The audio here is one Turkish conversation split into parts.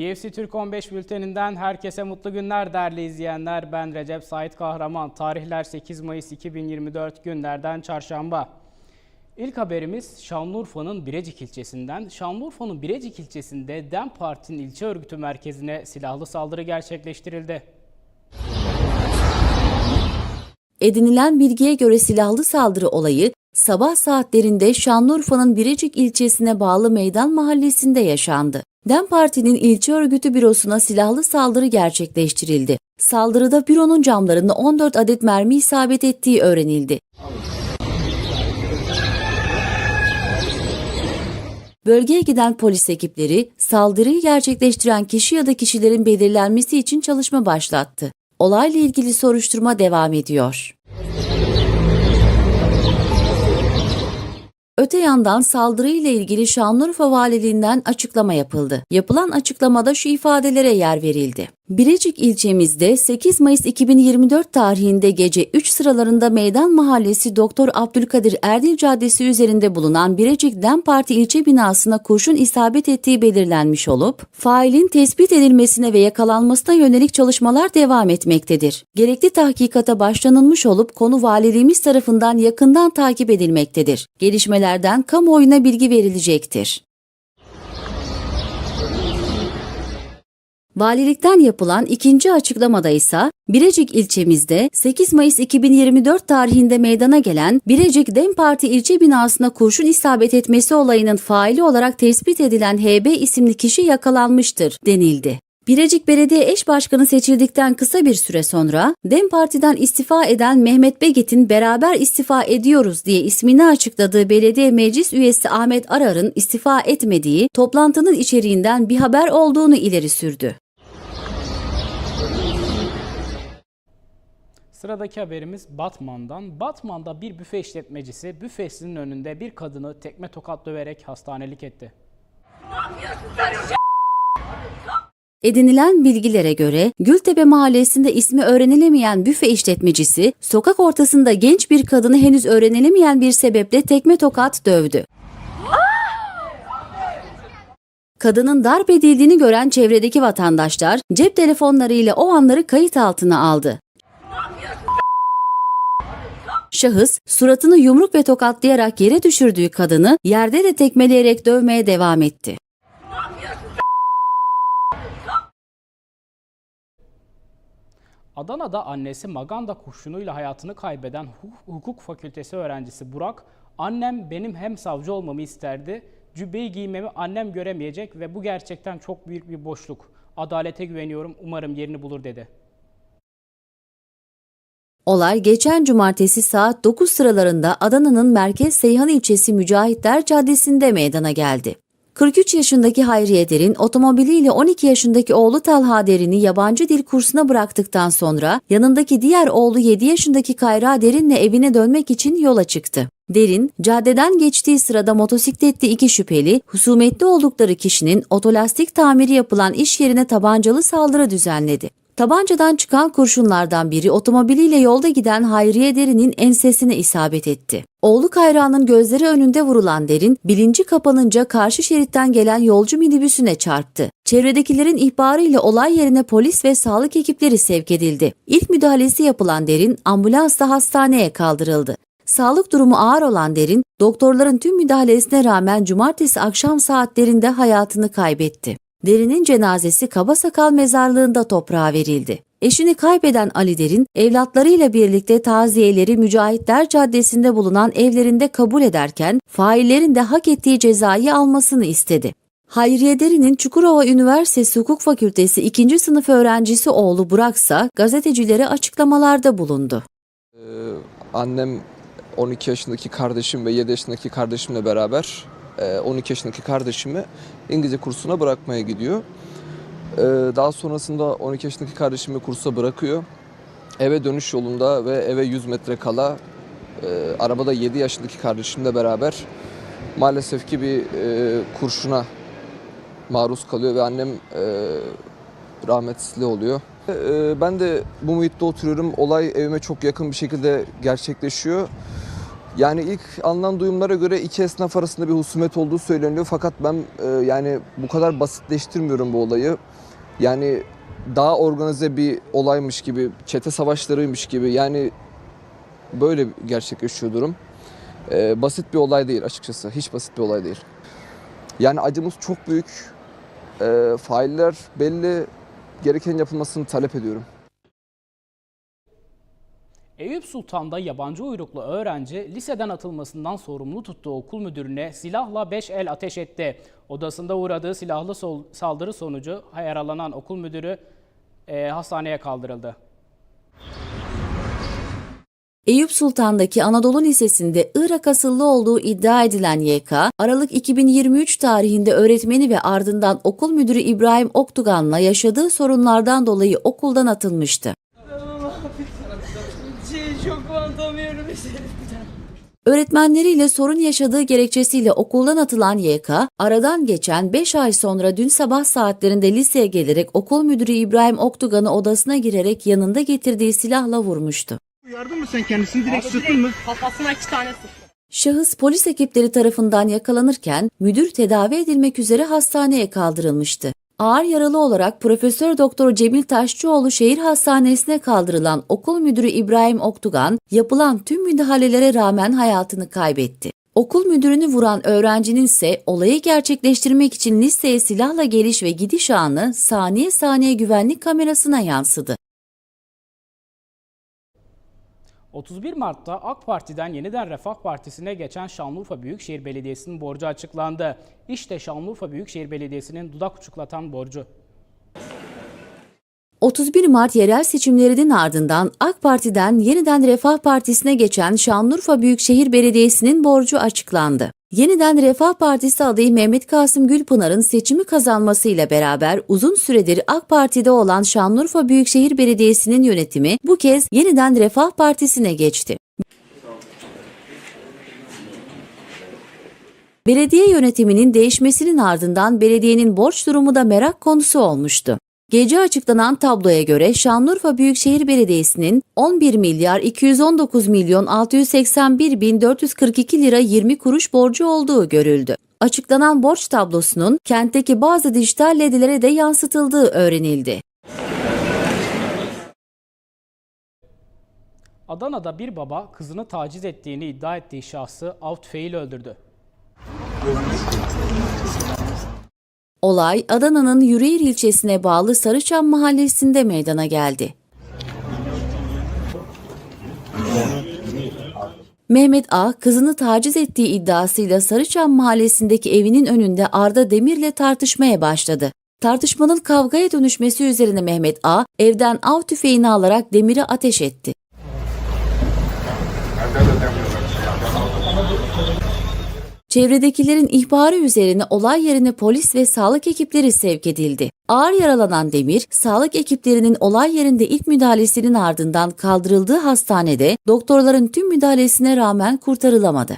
BFC Türk 15 bülteninden herkese mutlu günler değerli izleyenler. Ben Recep Sait Kahraman. Tarihler 8 Mayıs 2024 günlerden çarşamba. İlk haberimiz Şanlıurfa'nın Birecik ilçesinden. Şanlıurfa'nın Birecik ilçesinde DEM Parti'nin ilçe örgütü merkezine silahlı saldırı gerçekleştirildi. Edinilen bilgiye göre silahlı saldırı olayı sabah saatlerinde Şanlıurfa'nın Birecik ilçesine bağlı Meydan Mahallesi'nde yaşandı. DEM Parti'nin ilçe örgütü bürosuna silahlı saldırı gerçekleştirildi. Saldırıda büronun camlarında 14 adet mermi isabet ettiği öğrenildi. Bölgeye giden polis ekipleri saldırıyı gerçekleştiren kişi ya da kişilerin belirlenmesi için çalışma başlattı. Olayla ilgili soruşturma devam ediyor. Öte yandan saldırıyla ilgili Şanlıurfa Valiliğinden açıklama yapıldı. Yapılan açıklamada şu ifadelere yer verildi. Birecik ilçemizde 8 Mayıs 2024 tarihinde gece 3 sıralarında Meydan Mahallesi Doktor Abdülkadir Erdil Caddesi üzerinde bulunan Birecik DEM Parti ilçe binasına kurşun isabet ettiği belirlenmiş olup, failin tespit edilmesine ve yakalanmasına yönelik çalışmalar devam etmektedir. Gerekli tahkikata başlanılmış olup konu valiliğimiz tarafından yakından takip edilmektedir. Gelişmelerden kamuoyuna bilgi verilecektir. Valilikten yapılan ikinci açıklamada ise Birecik ilçemizde 8 Mayıs 2024 tarihinde meydana gelen Birecik DEM Parti ilçe binasına kurşun isabet etmesi olayının faili olarak tespit edilen HB isimli kişi yakalanmıştır denildi. Birecik Belediye Eş Başkanı seçildikten kısa bir süre sonra DEM Parti'den istifa eden Mehmet Begit'in beraber istifa ediyoruz diye ismini açıkladığı belediye meclis üyesi Ahmet Arar'ın istifa etmediği toplantının içeriğinden bir haber olduğunu ileri sürdü. Sıradaki haberimiz Batman'dan. Batman'da bir büfe işletmecisi büfesinin önünde bir kadını tekme tokat döverek hastanelik etti. Edinilen bilgilere göre Gültepe mahallesinde ismi öğrenilemeyen büfe işletmecisi sokak ortasında genç bir kadını henüz öğrenilemeyen bir sebeple tekme tokat dövdü. Kadının darp edildiğini gören çevredeki vatandaşlar cep telefonlarıyla o anları kayıt altına aldı. Şahıs suratını yumruk ve tokatlayarak yere düşürdüğü kadını yerde de tekmeleyerek dövmeye devam etti. Adana'da annesi maganda kurşunuyla hayatını kaybeden hu- hukuk fakültesi öğrencisi Burak, annem benim hem savcı olmamı isterdi, cübbeyi giymemi annem göremeyecek ve bu gerçekten çok büyük bir boşluk. Adalete güveniyorum, umarım yerini bulur dedi. Olay geçen cumartesi saat 9 sıralarında Adana'nın merkez Seyhan ilçesi Mücahitler Caddesi'nde meydana geldi. 43 yaşındaki Hayriye Derin otomobiliyle 12 yaşındaki oğlu Talha Derin'i yabancı dil kursuna bıraktıktan sonra yanındaki diğer oğlu 7 yaşındaki Kayra Derin'le evine dönmek için yola çıktı. Derin, caddeden geçtiği sırada motosikletli iki şüpheli, husumetli oldukları kişinin otolastik tamiri yapılan iş yerine tabancalı saldırı düzenledi. Tabancadan çıkan kurşunlardan biri otomobiliyle yolda giden Hayriye Derin'in ensesine isabet etti. Oğlu Kayra'nın gözleri önünde vurulan Derin, bilinci kapanınca karşı şeritten gelen yolcu minibüsüne çarptı. Çevredekilerin ihbarıyla olay yerine polis ve sağlık ekipleri sevk edildi. İlk müdahalesi yapılan Derin, ambulansla hastaneye kaldırıldı. Sağlık durumu ağır olan Derin, doktorların tüm müdahalesine rağmen cumartesi akşam saatlerinde hayatını kaybetti. Derin'in cenazesi Kabasakal mezarlığında toprağa verildi. Eşini kaybeden Ali Derin, evlatlarıyla birlikte taziyeleri Mücahitler Caddesi'nde bulunan evlerinde kabul ederken, faillerin de hak ettiği cezayı almasını istedi. Hayriye Derin'in Çukurova Üniversitesi Hukuk Fakültesi 2. sınıf öğrencisi oğlu Burak ise gazetecilere açıklamalarda bulundu. Ee, annem 12 yaşındaki kardeşim ve 7 yaşındaki kardeşimle beraber 12 yaşındaki kardeşimi İngilizce kursuna bırakmaya gidiyor. Ee, Daha sonrasında 12 yaşındaki kardeşimi kursa bırakıyor. Eve dönüş yolunda ve eve 100 metre kala e, arabada 7 yaşındaki kardeşimle beraber maalesef ki bir e, kurşuna maruz kalıyor ve annem e, rahmetli oluyor. E, Ben de bu muhitte oturuyorum. Olay evime çok yakın bir şekilde gerçekleşiyor. Yani ilk alınan duyumlara göre iki esnaf arasında bir husumet olduğu söyleniyor. Fakat ben e, yani bu kadar basitleştirmiyorum bu olayı. Yani daha organize bir olaymış gibi, çete savaşlarıymış gibi yani böyle gerçekleşiyor durum. E, basit bir olay değil açıkçası. Hiç basit bir olay değil. Yani acımız çok büyük. E, failler belli. Gereken yapılmasını talep ediyorum. Eyüp Sultan'da yabancı uyruklu öğrenci liseden atılmasından sorumlu tuttuğu okul müdürüne silahla 5 el ateş etti. Odasında uğradığı silahlı saldırı sonucu yaralanan okul müdürü e, hastaneye kaldırıldı. Eyüp Sultan'daki Anadolu Lisesi'nde Irak asıllı olduğu iddia edilen YK, Aralık 2023 tarihinde öğretmeni ve ardından okul müdürü İbrahim Oktugan'la yaşadığı sorunlardan dolayı okuldan atılmıştı. Öğretmenleriyle sorun yaşadığı gerekçesiyle okuldan atılan YK, aradan geçen 5 ay sonra dün sabah saatlerinde liseye gelerek okul müdürü İbrahim Oktugan'ı odasına girerek yanında getirdiği silahla vurmuştu. Uyardın mı sen kendisini direkt sıktın mı? Kafasına iki tane sıktı. Şahıs polis ekipleri tarafından yakalanırken müdür tedavi edilmek üzere hastaneye kaldırılmıştı. Ağır yaralı olarak Profesör Doktor Cemil Taşçıoğlu Şehir Hastanesi'ne kaldırılan okul müdürü İbrahim Oktugan, yapılan tüm müdahalelere rağmen hayatını kaybetti. Okul müdürünü vuran öğrencinin ise olayı gerçekleştirmek için liseye silahla geliş ve gidiş anı saniye saniye güvenlik kamerasına yansıdı. 31 Mart'ta AK Parti'den yeniden Refah Partisi'ne geçen Şanlıurfa Büyükşehir Belediyesi'nin borcu açıklandı. İşte Şanlıurfa Büyükşehir Belediyesi'nin dudak uçuklatan borcu. 31 Mart yerel seçimlerinin ardından AK Parti'den yeniden Refah Partisi'ne geçen Şanlıurfa Büyükşehir Belediyesi'nin borcu açıklandı. Yeniden Refah Partisi adayı Mehmet Kasım Gülpınar'ın seçimi kazanmasıyla beraber uzun süredir AK Parti'de olan Şanlıurfa Büyükşehir Belediyesi'nin yönetimi bu kez yeniden Refah Partisi'ne geçti. Belediye yönetiminin değişmesinin ardından belediyenin borç durumu da merak konusu olmuştu. Gece açıklanan tabloya göre Şanlıurfa Büyükşehir Belediyesi'nin 11 milyar 219 milyon 681 bin 442 lira 20 kuruş borcu olduğu görüldü. Açıklanan borç tablosunun kentteki bazı dijital ledlere de yansıtıldığı öğrenildi. Adana'da bir baba kızını taciz ettiğini iddia ettiği şahsı av tüfeğiyle öldürdü. Olay Adana'nın Yüreğir ilçesine bağlı Sarıçam mahallesinde meydana geldi. Mehmet A. kızını taciz ettiği iddiasıyla Sarıçam mahallesindeki evinin önünde Arda Demir'le tartışmaya başladı. Tartışmanın kavgaya dönüşmesi üzerine Mehmet A. evden av tüfeğini alarak Demir'e ateş etti. Çevredekilerin ihbarı üzerine olay yerine polis ve sağlık ekipleri sevk edildi. Ağır yaralanan Demir, sağlık ekiplerinin olay yerinde ilk müdahalesinin ardından kaldırıldığı hastanede doktorların tüm müdahalesine rağmen kurtarılamadı.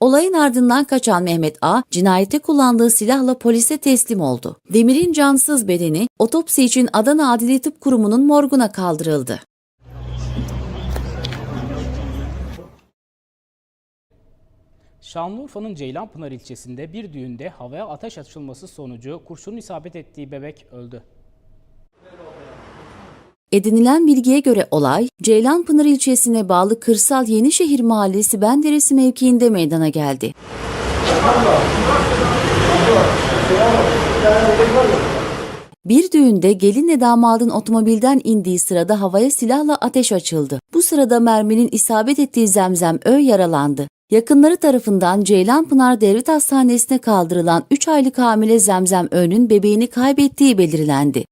Olayın ardından kaçan Mehmet A, cinayete kullandığı silahla polise teslim oldu. Demir'in cansız bedeni otopsi için Adana Adli Tıp Kurumu'nun morguna kaldırıldı. Şanlıurfa'nın Ceylanpınar ilçesinde bir düğünde havaya ateş açılması sonucu kurşunun isabet ettiği bebek öldü. Edinilen bilgiye göre olay, Ceylanpınar ilçesine bağlı Kırsal Yenişehir Mahallesi Benderesi mevkiinde meydana geldi. Bir düğünde gelinle damadın otomobilden indiği sırada havaya silahla ateş açıldı. Bu sırada merminin isabet ettiği Zemzem Ö yaralandı. Yakınları tarafından Ceylanpınar Devlet Hastanesi'ne kaldırılan 3 aylık hamile Zemzem Ö'nün bebeğini kaybettiği belirlendi.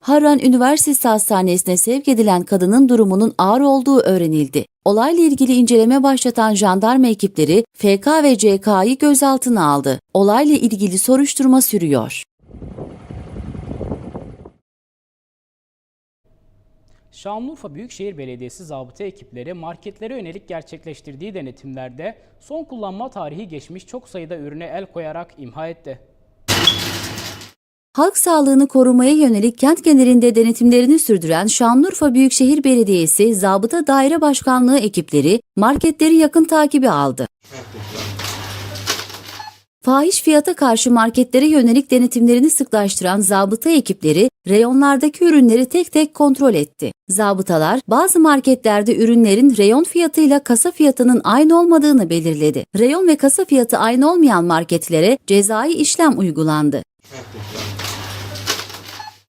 Harran Üniversitesi Hastanesi'ne sevk edilen kadının durumunun ağır olduğu öğrenildi. Olayla ilgili inceleme başlatan jandarma ekipleri FK ve CK'yı gözaltına aldı. Olayla ilgili soruşturma sürüyor. Şanlıurfa Büyükşehir Belediyesi zabıta ekipleri marketlere yönelik gerçekleştirdiği denetimlerde son kullanma tarihi geçmiş çok sayıda ürüne el koyarak imha etti. Halk sağlığını korumaya yönelik kent genelinde denetimlerini sürdüren Şanlıurfa Büyükşehir Belediyesi Zabıta Daire Başkanlığı ekipleri marketleri yakın takibi aldı. Fahiş fiyata karşı marketlere yönelik denetimlerini sıklaştıran zabıta ekipleri reyonlardaki ürünleri tek tek kontrol etti. Zabıtalar bazı marketlerde ürünlerin reyon fiyatıyla kasa fiyatının aynı olmadığını belirledi. Reyon ve kasa fiyatı aynı olmayan marketlere cezai işlem uygulandı.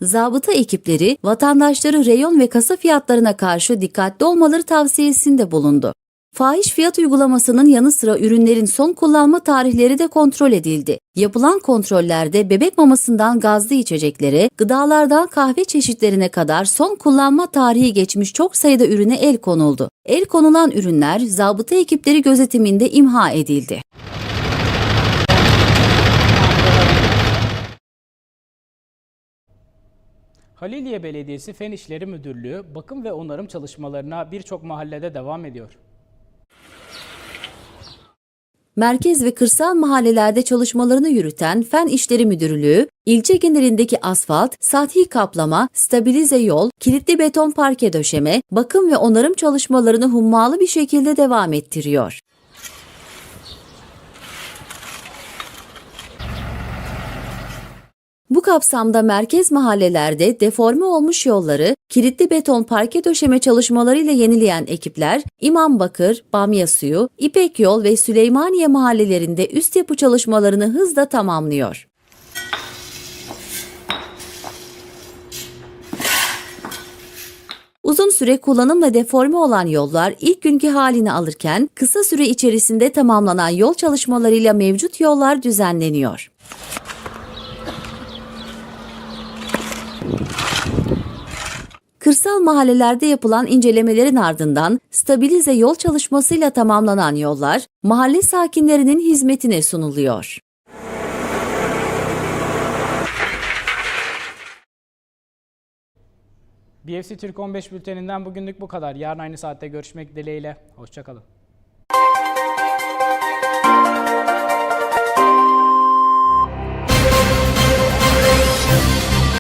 Zabıta ekipleri vatandaşları reyon ve kasa fiyatlarına karşı dikkatli olmaları tavsiyesinde bulundu. Fahiş fiyat uygulamasının yanı sıra ürünlerin son kullanma tarihleri de kontrol edildi. Yapılan kontrollerde bebek mamasından gazlı içeceklere, gıdalardan kahve çeşitlerine kadar son kullanma tarihi geçmiş çok sayıda ürüne el konuldu. El konulan ürünler zabıta ekipleri gözetiminde imha edildi. Haliliye Belediyesi Fen İşleri Müdürlüğü bakım ve onarım çalışmalarına birçok mahallede devam ediyor. Merkez ve kırsal mahallelerde çalışmalarını yürüten Fen İşleri Müdürlüğü, ilçe genelindeki asfalt, sathi kaplama, stabilize yol, kilitli beton parke döşeme, bakım ve onarım çalışmalarını hummalı bir şekilde devam ettiriyor. Bu kapsamda merkez mahallelerde deforme olmuş yolları kilitli beton parke döşeme çalışmalarıyla yenileyen ekipler İmam Bakır, Bamya Suyu, İpek Yol ve Süleymaniye mahallelerinde üst yapı çalışmalarını hızla tamamlıyor. Uzun süre kullanımla deforme olan yollar ilk günkü halini alırken kısa süre içerisinde tamamlanan yol çalışmalarıyla mevcut yollar düzenleniyor. Kırsal mahallelerde yapılan incelemelerin ardından stabilize yol çalışmasıyla tamamlanan yollar mahalle sakinlerinin hizmetine sunuluyor. BFC Türk 15 bülteninden bugünlük bu kadar. Yarın aynı saatte görüşmek dileğiyle. Hoşçakalın.